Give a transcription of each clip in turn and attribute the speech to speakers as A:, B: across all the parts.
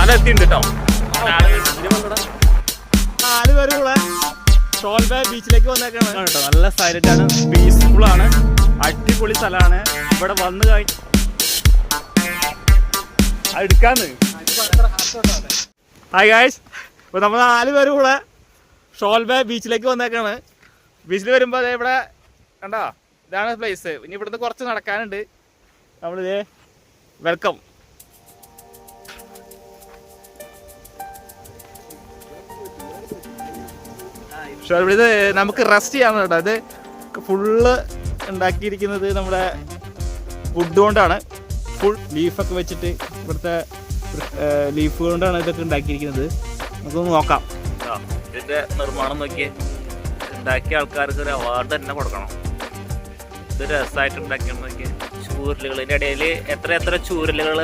A: സ്ഥലം എത്തിയിട്ടുണ്ട് കേട്ടോ നാല് പേര് കൂടെ ഷോൾബേ ബീച്ചിലേക്ക് വന്നേക്കാണ്. കേട്ടോ നല്ല സൈലന്റ് ആണ് പീസ്ഫുൾ ആണ് അടിപൊളി സ്ഥലമാണ് ഇവിടെ വന്നു കഴിഞ്ഞ എടുക്കാന്ന്. ഹായ് ഗായ്സ് ഇപ്പോൾ നമ്മൾ നാല് പേര് കൂടെ ഷോൾബേ ബീച്ചിലേക്ക് വന്നേക്കാണ്. ബീച്ചിൽ വരുമ്പോൾ അതേ ഇവിടെ കണ്ടോ? ഇതാണ് പ്ലേസ് ഇനി ഇവിടുന്ന് കുറച്ച് നടക്കാനുണ്ട്. നമ്മളിതേ വെൽക്കം ഇത് നമുക്ക് റെസ്റ്റ് ചെയ്യാൻ കേട്ടോ. ഇത് ഫുള്ള് ഉണ്ടാക്കിയിരിക്കുന്നത് നമ്മുടെ ഫുഡ് കൊണ്ടാണ്. ഫുൾ ലീഫൊക്കെ വെച്ചിട്ട് ഇവിടുത്തെ ലീഫ് കൊണ്ടാണ് ഇതൊക്കെ ഉണ്ടാക്കിയിരിക്കുന്നത്. നമുക്കൊന്ന് നോക്കാം. ഇതിന്റെ നിർമ്മാണം നോക്കി ഉണ്ടാക്കിയ ആൾക്കാർക്ക് ഒരു അവാർഡ് തന്നെ കൊടുക്കണം. ഇത് രസമായിട്ട് ഉണ്ടാക്കിയെന്ന് നോക്കി ചൂരലുകൾ ഇതിന്റെ ഇടയിൽ എത്ര എത്ര ചൂരലുകൾ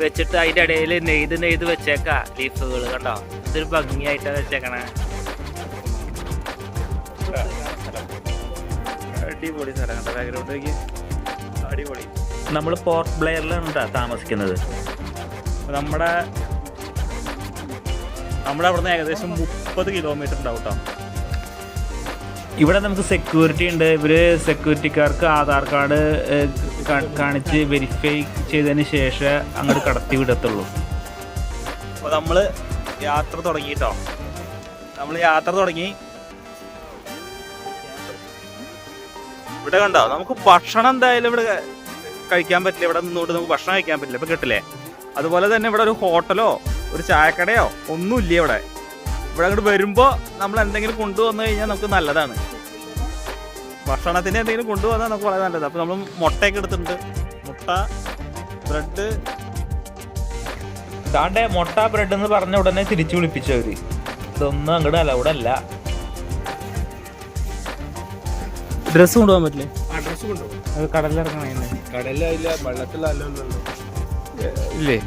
A: വെച്ചിട്ട് അതിന്റെ ഇടയിൽ നെയ്ത് നെയ്ത് വെച്ചേക്കാം ലീഫുകൾ കണ്ടോ? ഇതൊരു ഭംഗിയായിട്ടാണ് വെച്ചേക്കണേ. അടിപൊളി സ്ഥലം കണ്ടോ? ബാക്ക്ഗ്രൗണ്ടിലേക്ക് അടിപൊളി.
B: നമ്മൾ പോർട്ട് ബ്ലെയറിലാണ് താമസിക്കുന്നത്.
A: നമ്മുടെ നമ്മുടെ അവിടുന്ന് ഏകദേശം മുപ്പത് കിലോമീറ്റർ ഉണ്ടാവും കേട്ടോ
B: ഇവിടെ നമുക്ക് സെക്യൂരിറ്റി ഉണ്ട്. ഇവർ സെക്യൂരിറ്റിക്കാർക്ക് ആധാർ കാർഡ് കാണിച്ച് വെരിഫൈ ചെയ്തതിന് ശേഷം അങ്ങോട്ട് കടത്തി വിടത്തുള്ളൂ.
A: അപ്പോൾ നമ്മൾ യാത്ര തുടങ്ങി കേട്ടോ നമ്മൾ യാത്ര തുടങ്ങി. ഇവിടെ കണ്ടോ? നമുക്ക് ഭക്ഷണം എന്തായാലും ഇവിടെ കഴിക്കാൻ പറ്റില്ല. ഇവിടെ നിന്നുകൊണ്ട് നമുക്ക് ഭക്ഷണം കഴിക്കാൻ പറ്റില്ല. ഇപ്പം കിട്ടില്ലേ? അതുപോലെ തന്നെ ഇവിടെ ഒരു ഹോട്ടലോ ഒരു ചായക്കടയോ ഒന്നുമില്ല ഇവിടെ. ഇവിടെ അങ്ങോട്ട് വരുമ്പോൾ നമ്മൾ എന്തെങ്കിലും കൊണ്ടുവന്നു കഴിഞ്ഞാൽ നമുക്ക് നല്ലതാണ്. ഭക്ഷണത്തിന് എന്തെങ്കിലും കൊണ്ടുവന്നാൽ നമുക്ക് വളരെ നല്ലത്. അപ്പോൾ നമ്മൾ മുട്ടയൊക്കെ എടുത്തിട്ടുണ്ട്. മുട്ട ബ്രെഡ്.
B: താണ്ടെ മുട്ട ബ്രെഡ് എന്ന് പറഞ്ഞ ഉടനെ തിരിച്ചു വിളിപ്പിച്ചവര് ഇതൊന്നും അങ്ങോട്ട് അലൗഡ്
A: ഡ്രസ്സ് കൊണ്ടുപോകാൻ പറ്റില്ലേ?
C: അഡ്രസ് കൊണ്ടുപോകും.
A: അത് കടലിലിറങ്ങണേ
C: കടലിലായില്ല വെള്ളത്തിലല്ലോ
A: ഇല്ലേ?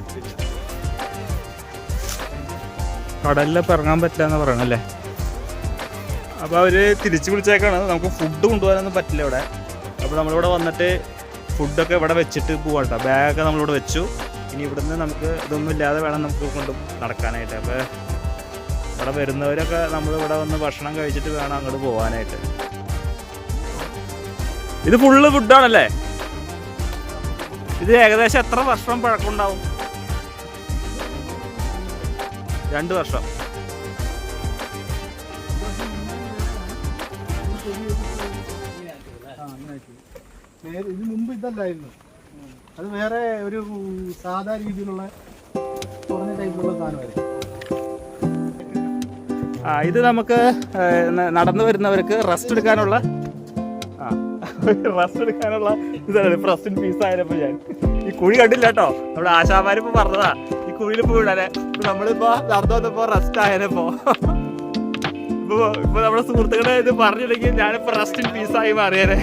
A: ഇറങ്ങാൻ പറ്റില്ല എന്ന് പറയണല്ലേ? അപ്പോൾ അവർ തിരിച്ചു വിളിച്ചേക്കാണ്. നമുക്ക് ഫുഡ് കൊണ്ടുപോകാനൊന്നും പറ്റില്ല ഇവിടെ. അപ്പോൾ നമ്മളിവിടെ വന്നിട്ട് ഫുഡൊക്കെ ഇവിടെ വെച്ചിട്ട് പോവാട്ടോ കേട്ടോ ബാഗൊക്കെ നമ്മളിവിടെ വെച്ചു. ഇനി ഇവിടുന്ന് നമുക്ക് ഇതൊന്നും ഇല്ലാതെ വേണം നമുക്ക് കൊണ്ട് നടക്കാനായിട്ട്. അപ്പോൾ ഇവിടെ വരുന്നവരൊക്കെ നമ്മളിവിടെ വന്ന് ഭക്ഷണം കഴിച്ചിട്ട് വേണം അങ്ങോട്ട് പോകാനായിട്ട് ഇത് ഫുള്ള് ഫുഡാണല്ലേ ഇത് ഏകദേശം എത്ര വർഷം പഴക്കമുണ്ടാവും രണ്ട് വർഷം.
C: ഇത് മുമ്പ് ഇതല്ലായിരുന്നു. അത് വേറെ ഒരു സാധാ രീതിയിലുള്ള കുറഞ്ഞ ടൈപ്പിലുള്ള സാധനമായിരുന്നു.
A: ആ ഇത് നമുക്ക് നടന്നു വരുന്നവർക്ക് റെസ്റ്റ് എടുക്കാനുള്ള റെസ്റ്റ് എടുക്കാനുള്ള ഇതാണ് പീസ് ആയപ്പോ ഞാൻ. ഈ കുഴി കണ്ടില്ല കേട്ടോ. നമ്മുടെ ആശാമാരിപ്പോ പറഞ്ഞതാ. ഈ കുഴിയിൽ പോയി വിടാനെ. നമ്മളിപ്പോ നടന്നു വന്നപ്പോ റെസ്റ്റ് ആയനപ്പോ ഇപ്പൊ. ഇപ്പൊ നമ്മുടെ സുഹൃത്തുക്കളെ ഇത് പറഞ്ഞില്ലെങ്കിൽ ഞാനിപ്പോ റെസ്റ്റ് ഇൻ പീസ് ആയി മാറിയേനെ.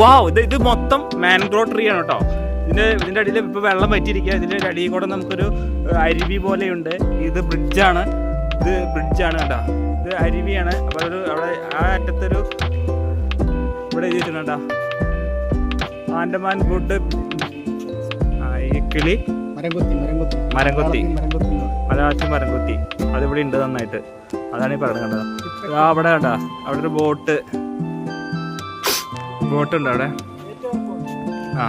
A: വാവ് ഇത് ഇത് മൊത്തം മാൻഗ്രോ ട്രീ ആണ് കേട്ടോ. ഇതിന്റെ ഇതിന്റെ അടിയിൽ ഇപ്പൊ വെള്ളം പറ്റിയിരിക്കുക ഇതിന്റെ അടിയിൽ കൂടെ നമുക്കൊരു അരുവി പോലെയുണ്ട്. ഇത് ബ്രിഡ്ജാണ് ഇത് ബ്രിഡ്ജാണ് കേട്ടോ. ഇത് അരുവിയാണ്. അപ്പോൾ ഒരു അവിടെ ആ അറ്റത്തൊരു ഇവിടെ എഴുതിയിട്ടുണ്ട് കേട്ടോ. ആൻഡമാൻ ഗുഡ് കിളി.
C: മരംകൊത്തി
A: മലയാളത്തിൽ മരംകൊത്തി. അതിവിടെ ഉണ്ട്. നന്നായിട്ട്. അതാണ് ഈ പറയുന്നത് കേട്ടോ. ആ അവിടെ കേട്ടോ. അവിടെ ഒരു ബോട്ട്. ബോട്ട് ഉണ്ട് അവിടെ. ആ.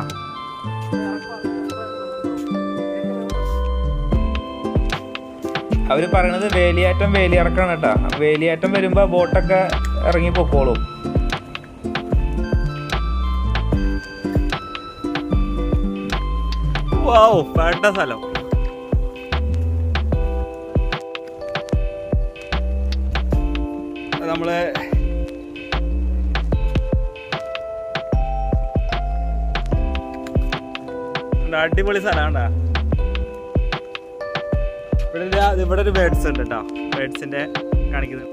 B: അവർ പറയണത് വേലിയാറ്റം വേലിയിറക്കാണ് കേട്ടാ. വേലിയാറ്റം വരുമ്പോ ബോട്ടൊക്കെ ഇറങ്ങി പൊക്കോളും.
A: സ്ഥലം. നമ്മൾ അടിപൊളി സ്ഥലമാണ്ടാ ഇവിടെ ഇവിടെ ഒരു ബേഡ്സ് ഉണ്ട് കേട്ടോ ബേഡ്സിന്റെ കാണിക്കുന്നത്.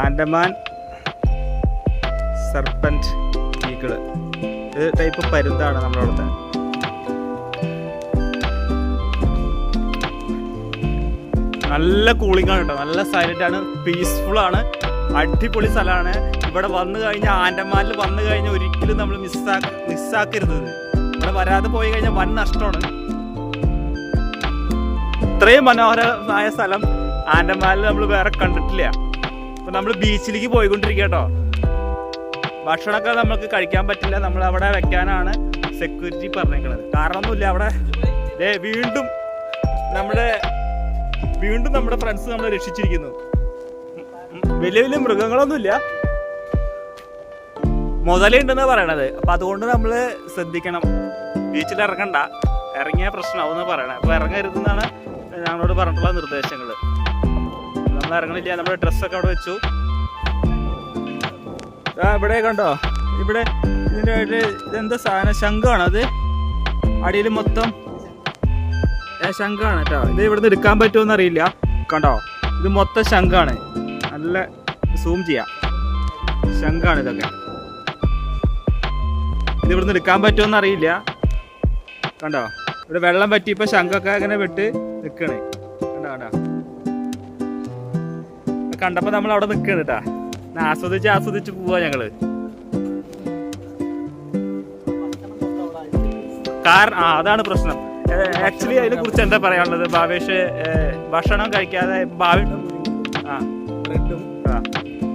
A: ആൻഡമാൻ സർപ്പന്റ് ഈക്കിൾ ഇത് ടൈപ്പ് പരുന്താണ് നമ്മുടെ അവിടുത്തെ. നല്ല കൂളിംഗ് ആണ് കേട്ടോ നല്ല സൈലന്റ് ആണ്. പീസ്ഫുൾ ആണ്. അടിപൊളി സ്ഥലമാണ്. ഇവിടെ വന്നു കഴിഞ്ഞാൽ ആൻഡമാനിൽ വന്നു കഴിഞ്ഞാൽ ഒരിക്കലും നമ്മൾ മിസ്സാക്ക മിസ്സാക്കരുത്. ഇവിടെ വരാതെ പോയി കഴിഞ്ഞാൽ വൻ നഷ്ടമാണ്. ഇത്രയും മനോഹരമായ സ്ഥലം ആൻഡമാനിൽ നമ്മൾ വേറെ കണ്ടിട്ടില്ല. അപ്പൊ നമ്മൾ ബീച്ചിലേക്ക് പോയിക്കൊണ്ടിരിക്കുക കേട്ടോ. ഭക്ഷണമൊക്കെ നമുക്ക് കഴിക്കാൻ പറ്റില്ല. നമ്മൾ അവിടെ വെക്കാനാണ് സെക്യൂരിറ്റി പറഞ്ഞേക്കുന്നത് കാരണമൊന്നുമില്ല. അവിടെ ദേ വീണ്ടും നമ്മുടെ വീണ്ടും നമ്മുടെ ഫ്രണ്ട്സ് നമ്മളെ രക്ഷിച്ചിരിക്കുന്നു. വലിയ വലിയ മൃഗങ്ങളൊന്നുമില്ല. മുതലുണ്ടെന്ന് പറയണത്. അപ്പൊ അതുകൊണ്ട് നമ്മൾ ശ്രദ്ധിക്കണം. ബീച്ചിൽ ഇറങ്ങണ്ട ഇറങ്ങിയ പ്രശ്നമാവും പറയണത്. അപ്പൊ ഇറങ്ങരുതെന്നാണ് ഞങ്ങളോട് പറഞ്ഞിട്ടുള്ള നിർദ്ദേശങ്ങൾ നമ്മൾ ഇറങ്ങണില്ല. നമ്മുടെ ഡ്രസ്സൊക്കെ അവിടെ വെച്ചു. ആ ഇവിടെ കണ്ടോ? ഇവിടെ ഇതിന്റെ ആയിട്ട് ഇതെന്താ സാധനം? ശംഖാണ് അത്? അടിയിൽ മൊത്തം ശംഖാണ് കേട്ടോ. ഇത് ഇവിടുന്ന് എടുക്കാൻ പറ്റുമോ അറിയില്ല. കണ്ടോ? ഇത് മൊത്തം ശംഖാണ് നല്ല സൂം ചെയ്യാം. ശംഖാണ് ഇതൊക്കെ. ഇത് ഇവിടുന്ന് എടുക്കാൻ പറ്റുമോ അറിയില്ല. കണ്ടോ? ഇവിടെ വെള്ളം പറ്റിയപ്പോ ശംഖൊക്കെ ഇങ്ങനെ വിട്ട് നിക്കണേ. കണ്ടോ കണ്ടോ? കണ്ടപ്പോ നമ്മൾ അവിടെ നിക്കണ് കേട്ടാ ആസ്വദിച്ച് ആസ്വദിച്ച് പോവാ ഞങ്ങൾ. കാരണം ആ അതാണ് പ്രശ്നം. ആക്ച്വലി അതിനെ കുറിച്ച് എന്താ പറയാനുള്ളത്? ഭാവേഷ് ഭക്ഷണം കഴിക്കാതെ ഭാവി ആ.
C: ബ്രെഡും
A: ആ,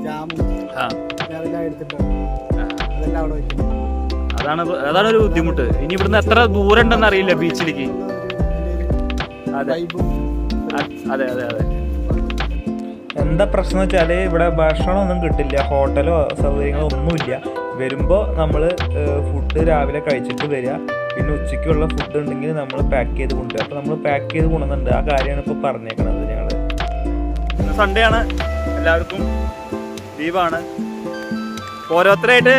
C: ജാമും
A: ആ.
C: അതെല്ലാം അവിടെ വെക്കും
A: അതാണ് അതാണ് ഒരു ബുദ്ധിമുട്ട്. ഇനി ഇവിടുന്ന് എത്ര ദൂരം ഉണ്ടെന്ന് അറിയില്ല ബീച്ചിലേക്ക്. അതെ. അതെ അതെ അതെ.
B: എന്താ പ്രശ്നം വെച്ചാൽ ഇവിടെ ഭക്ഷണമൊന്നും കിട്ടില്ല. ഹോട്ടലോ സൗകര്യങ്ങളോ ഒന്നുമില്ല. വരുമ്പോൾ നമ്മൾ ഫുഡ് രാവിലെ കഴിച്ചിട്ട് വരിക. പിന്നെ ഉച്ചയ്ക്കുള്ള ഫുഡ് ഉണ്ടെങ്കിൽ നമ്മൾ പാക്ക് ചെയ്ത് കൊണ്ടുവരും അപ്പോൾ നമ്മൾ പാക്ക് ചെയ്ത് കൊണ്ടുവന്നിട്ടുണ്ട്. ആ കാര്യമാണ് ഇപ്പോൾ പറഞ്ഞേക്കണത് ഞങ്ങൾ
A: സൺഡേ ആണ്. എല്ലാവർക്കും ലീവാണ്. ഓരോരുത്തരായിട്ട്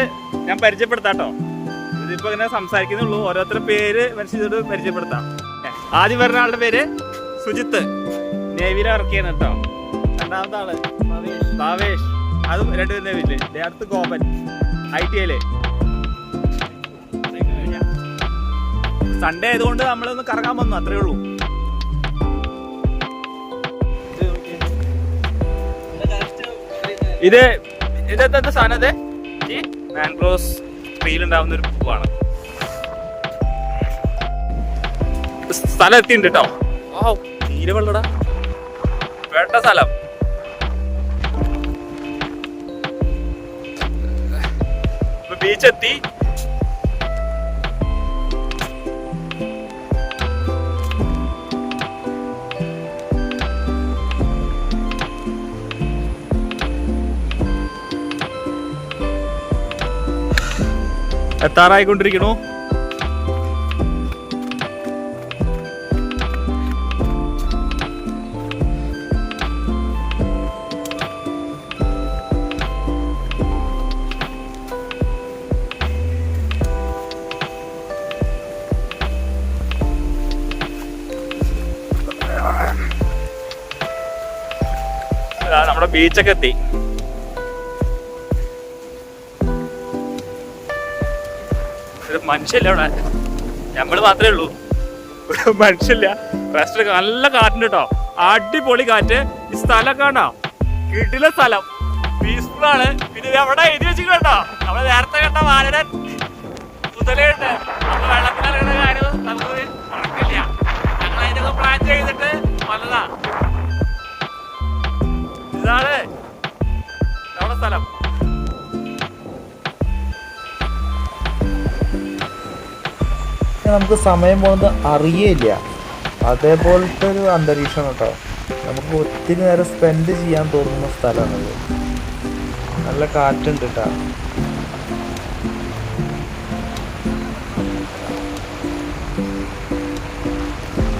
A: ഞാൻ പരിചയപ്പെടുത്താട്ടോ ഇതിപ്പോ ഇങ്ങനെ സംസാരിക്കുന്നുള്ളൂ. ഓരോരുത്തരുടെ പേര് മനുഷ്യരോട് പരിചയപ്പെടുത്താം. ആദ്യം വരുന്ന ആളുടെ പേര് സുജിത്ത്. നേവിയിൽ ഇറക്കിയാണ് കേട്ടോ. രണ്ടാമത്തെ ആൾ ഭാവേഷ്. അതും രണ്ടു നേവിയിൽ ദേ അടുത്ത് ഗോപൻ. ഐ ടി ഐയിൽ സൺഡേ ആയതുകൊണ്ട് നമ്മളൊന്ന് കറങ്ങാൻ വന്നു അത്രേ ഉള്ളൂ. ഇത് ഇതെന്താ സാധനം അതെ? മാൻഗ്രോസ് ട്രീയിലുണ്ടാവുന്ന ഒരു പൂവാണ്. സ്ഥലം എത്തിയിട്ടുണ്ട് കേട്ടോ ആ തീരെ വെള്ളടാ. വേണ്ട സ്ഥലം. ബീച്ച് എത്താറായിക്കൊണ്ടിരിക്കണു നമ്മുടെ ബീച്ചൊക്കെ എത്തി. മനുഷ്യല്ല ഇവിടെ നമ്മൾ മാത്രമേ ഉള്ളൂ. ഒരു മനുഷ്യല്ല റെസ്റ്റോറന്റ് നല്ല കാറ്റുണ്ട് കേട്ടോ അടിപൊളി കാറ്റ്. ഈ സ്ഥലം കാണാം. കിടില സ്ഥലം. പീസ്ഫുൾ ആണ്. പിന്നെ ഇത് എവിടെ എഴുതി വെച്ചു കേട്ടോ നമ്മൾ നേരത്തെ കണ്ട വാലടൻ മുതലുണ്ട് അപ്പൊ വെള്ളത്തിലിറങ്ങുന്ന കാര്യം നമുക്ക് ഞങ്ങൾ അതിനൊക്കെ പ്ലാൻ ചെയ്തിട്ട് വന്നതാ. ഇതാണ് നമ്മുടെ സ്ഥലം.
B: നമുക്ക് സമയം പോകുന്നത് അറിയില്ല അതേപോലത്തെ ഒരു അന്തരീക്ഷം കേട്ടോ. നമുക്ക് ഒത്തിരി നേരം സ്പെൻഡ് ചെയ്യാൻ തോന്നുന്ന സ്ഥലമാണത്. നല്ല കാറ്റുണ്ട് കേട്ടോ.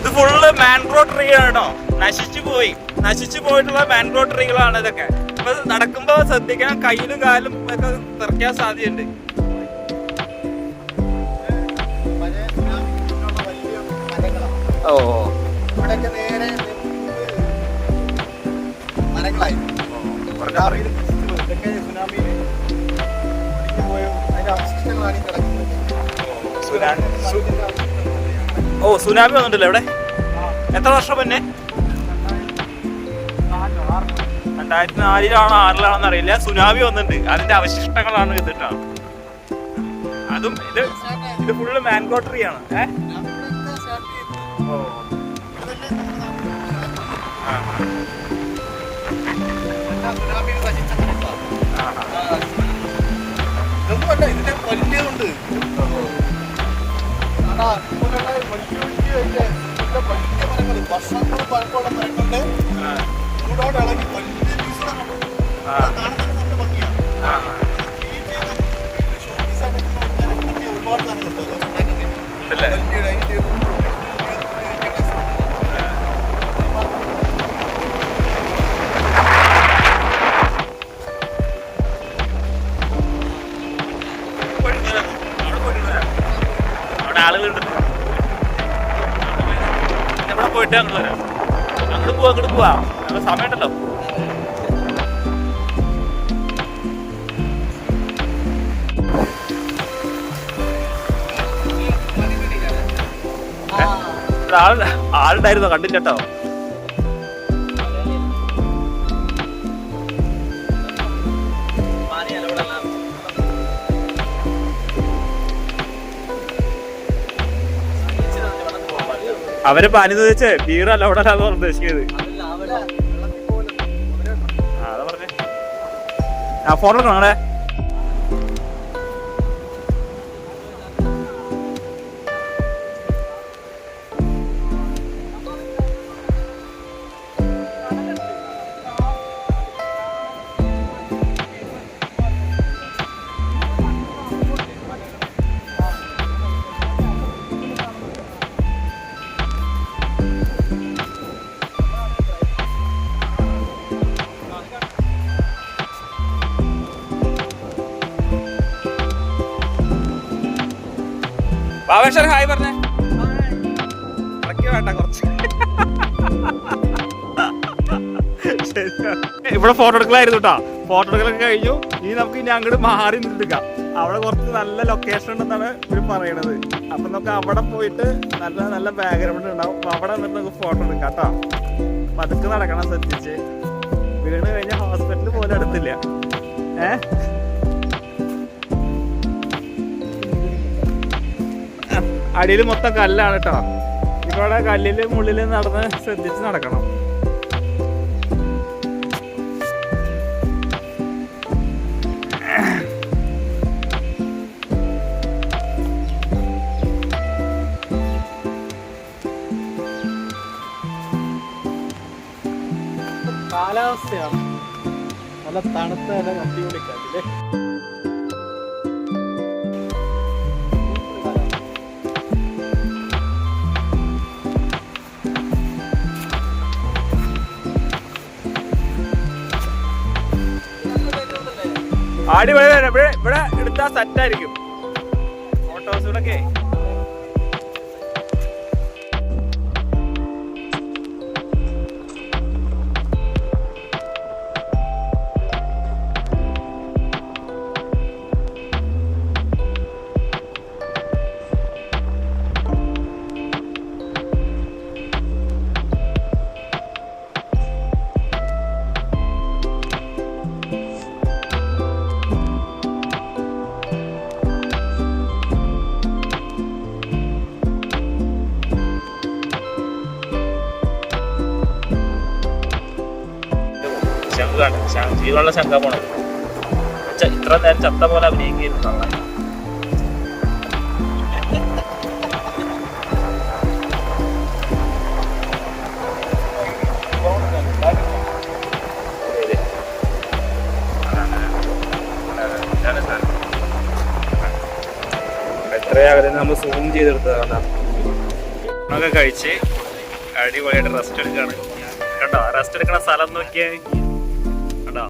A: ഇത് ഫുള്ള് മാൻഗ്രോ ട്രീ ആണ് കേട്ടോ. നശിച്ചു പോയി. നശിച്ചു പോയിട്ടുള്ള മാൻഗ്രോ ട്രീകളാണ് ഇതൊക്കെ. അപ്പൊ നടക്കുമ്പോ ശ്രദ്ധിക്കാൻ കയ്യിലും കാലും ഒക്കെ തെറിക്കാൻ സാധ്യതയുണ്ട്. ഓ.
C: ഇവിടെയൊക്കെ നേരെ മരങ്ങളായിരുന്നു സുനാമിയിൽ ഇതൊക്കെ സുനാമിയിൽ ഒലിഞ്ഞു പോയ അതിന്റെ അവശിഷ്ടങ്ങളാണ് ഈ കിടക്കുന്നത്.
A: സുനാമി. ഓ സുനാമി വന്നിട്ടില്ല എവിടെ എത്ര വർഷം മുന്നേ? രണ്ടായിരത്തി നാലിലാണോ ആറിലാണോ അറിയില്ല. സുനാമി വന്നിട്ടുണ്ട്. അതിന്റെ അവശിഷ്ടങ്ങളാണ് ഇതിട്ടാണ് അതും ഇത് ഇത് ഫുള്ള് മാൻഗോ ട്രീ ആണ്. ഏ?
C: ആ. ഇതൊന്നുമല്ല ഇതിന്റെ മരങ്ങൾ വർഷങ്ങൾ പഴക്കമുള്ള മരങ്ങളുടെ ചൂടോടെ ഇളകി വലിയ പീസുകളാണ്
A: പോയിട്ട് അങ്ങ് വരാം. അങ്ങോട്ട് പോവാ അങ്ങോട്ട് പോവാ. സമയമുണ്ടല്ലോ. ആളുണ്ടായിരുന്നോ? കണ്ടില്ല അവർ പാനി ചോദിച്ചേ അവിടെ അല്ലാതെ ഉദ്ദേശിക്കുന്നത് ആ, പറഞ്ഞേ. എടുക്കണം ഹായ് പറഞ്ഞേ. വേണ്ട കുറച്ച്. ഇവിടെ ഫോട്ടോ എടുക്കലായിരുന്നു കേട്ടോ ഫോട്ടോ എടുക്കലൊക്കെ കഴിഞ്ഞു. ഇനി നമുക്ക് ഇനി അങ്ങോട്ട് മാറി നിന്നെടുക്കാം അവിടെ കുറച്ച് നല്ല ലൊക്കേഷൻ ഉണ്ടെന്നാണ് ഇവർ പറയണത്. അപ്പൊ നമുക്ക് അവിടെ പോയിട്ട് നല്ല നല്ല ബാക്ക്ഗ്രൗണ്ട് ഉണ്ടാവും. അവിടെ വന്നിട്ട് നമുക്ക് ഫോട്ടോ എടുക്കാം കേട്ടോ പതുക്കെ നടക്കണം ശ്രദ്ധിച്ച്. വീണ് കഴിഞ്ഞാൽ ഹോസ്പിറ്റലിൽ പോലും അടുത്തില്ല ഏ? അടിയിൽ മൊത്തം കല്ലാണ് കേട്ടോ. ഇവിടെ കല്ലിൽ മുള്ളിൽ നടന്ന് ശ്രദ്ധിച്ച് നടക്കണം.
C: കാലാവസ്ഥയാണ്. നല്ല തണുത്ത നല്ല കട്ടി കാറ്റില്ലേ
A: ആടി ഇവിടെ വരാം. ഇവിടെ ഇവിടെ എടുത്താൽ സെറ്റായിരിക്കും ഫോട്ടോസുകളൊക്കെ ജീവനുള്ള പോണത് ഇത്ര നേരം ചത്ത പോലെ അഭിനയിക്കുന്നു നന്നായി. എത്രയാകെ നമ്മൾ സൂം ചെയ്തെടുത്തതാണ്. ഭക്ഷണമൊക്കെ കഴിച്ച് അടിപൊളിയായിട്ട് റെസ്റ്റ് എടുക്കുകയാണ് കണ്ടോ? റെസ്റ്റ് എടുക്കണ സ്ഥലം നോക്കിയാൽ